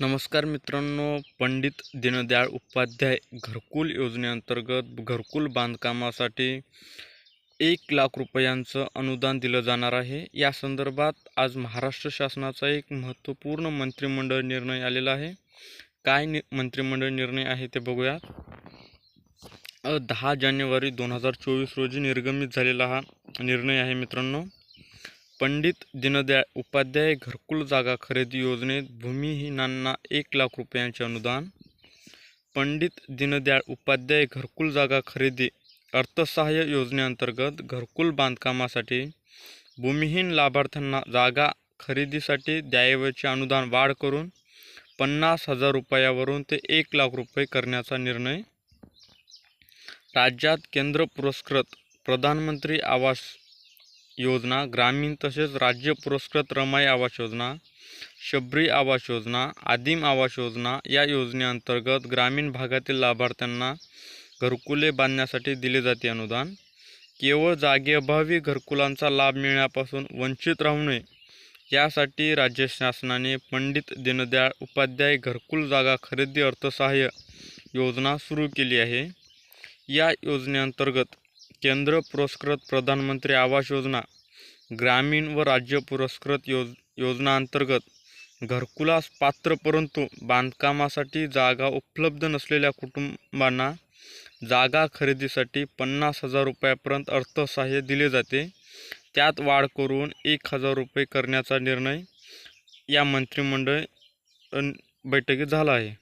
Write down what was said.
नमस्कार मित्रांनो पंडित दीनदयाळ उपाध्याय घरकुल योजनेअंतर्गत घरकुल बांधकामासाठी एक लाख रुपयांचं अनुदान दिलं जाणार आहे. या संदर्भात आज महाराष्ट्र शासनाचा एक महत्त्वपूर्ण मंत्रिमंडळ निर्णय आलेला आहे. काय नि मंत्रिमंडळ निर्णय आहे ते बघूया दहा जानेवारी दोन हजार चोवीस रोजी निर्गमित झालेला हा निर्णय आहे मित्रांनो. पंडित दीनदयाळ उपाध्याय घरकुल जागा खरेदी योजनेत भूमिहीनांना एक लाख रुपयांचे अनुदान. पंडित दीनदयाळ उपाध्याय घरकुल जागा खरेदी अर्थसहाय्य योजनेअंतर्गत घरकुल बांधकामासाठी भूमिहीन लाभार्थ्यांना जागा खरेदीसाठी द्यावयाचे अनुदान वाढ करून पन्नास हजार रुपयावरून ते एक लाख रुपये करण्याचा निर्णय. राज्यात केंद्र पुरस्कृत प्रधानमंत्री आवास योजना ग्रामीण तसेच राज्य पुरस्कृत रमाई आवास योजना शबरी आवास योजना आदिम आवास योजना या योजनेअंतर्गत ग्रामीण भागातील लाभार्थ्यांना घरकुले बांधण्यासाठी दिले जाते अनुदान. केवळ जागेअभावी घरकुलांचा लाभ मिळण्यापासून वंचित राहू नये यासाठी राज्य शासनाने पंडित दीनदयाळ उपाध्याय घरकुल जागा खरेदी अर्थसहाय्य योजना सुरू केली आहे. या योजनेअंतर्गत केंद्र पुरस्कृत प्रधानमंत्री आवास योजना ग्रामीण व राज्य पुरस्कृत योज योजनाअंतर्गत घरकुलास पात्र परंतु बांधकामासाठी जागा उपलब्ध नसलेल्या कुटुंबांना जागा खरेदीसाठी पन्नास हजार रुपयापर्यंत अर्थसहाय्य दिले जाते. त्यात वाढ करून एक हजार रुपये करण्याचा निर्णय या मंत्रिमंडळ बैठकीत झाला आहे.